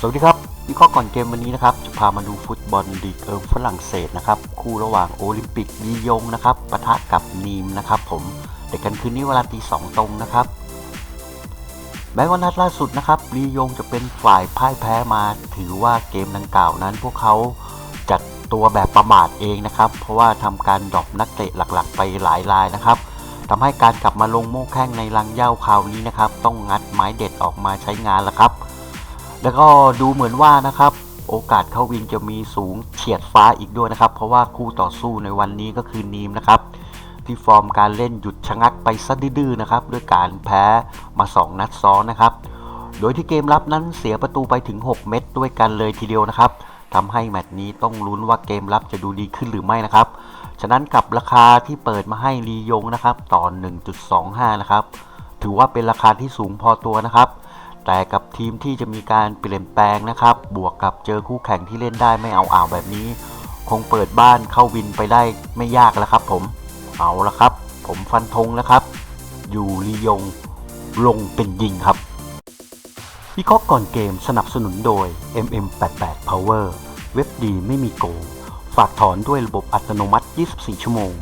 สวัสดีครับวิเคราะห์ก่อนเกมวันนี้นะครับจะพามาดูฟุตบอลลีกเอิร์ฝรั่งเศสนะครับคู่ระหว่างโอลิมปิกลียงนะครับปะทะกับนีมนะครับผมเด็กกันคืนนี้เวลาตีสองตรงนะครับแม้ว่านัดล่าสุดนะครับลียงจะเป็นฝ่ายพ่ายแพ้มา ถือว่าเกมดังกล่าวนั้น พวกเขาจัดตัวแบบประมาทเองนะครับ เพราะว่าทำการดรอปนักเตะหลักๆ ไปหลายรายนะครับทำให้การกลับมาลงโม่แข้งในรังเหย้าคราวนี้นะครับ ต้องงัดไม้เด็ดออกมาใช้งานล้วครับ แล้วก็ดูเหมือนว่านะครับ โอกาสเข้าวินจะมีสูงเฉียดฟ้าอีกด้วยนะครับ เพราะว่าคู่ต่อสู้ในวันนี้ก็คือนีมนะครับ ที่ฟอร์มการเล่นหยุดชะงักไปซะดื้อนะครับ ด้วยการแพ้มา 2 นัดซ้อนนะครับ โดยที่เกมรับนั้นเสียประตูไปถึง 6 เม็ดด้วยกันเลยทีเดียวนะครับทำให้แมตช์นี้ต้องลุ้นว่าเกมรับจะดูดีขึ้นหรือไม่นะครับ ฉะนั้นกับราคาที่เปิดมาให้ลียงนะครับต่อ 1.25 นะครับ ถือว่าเป็นราคาที่สูงพอตัวนะครับ แต่กับทีมที่จะมีการเปลี่ยนแปลงนะครับ บวกกับเจอคู่แข่งที่เล่นได้ไม่เอาอ่าวแบบนี้ คงเปิดบ้านเข้าวินไปได้ไม่ยากแล้วครับ ผมเอาละครับ ผมฟันธงนะครับ อยู่ลียงลงเป็นยิงครับวิเคราะห์ก่อนเกมสนับสนุนโดย MM88 Power เว็บดีไม่มีโกง ฝากถอนด้วยระบบอัตโนมัติ 24 ชั่วโมง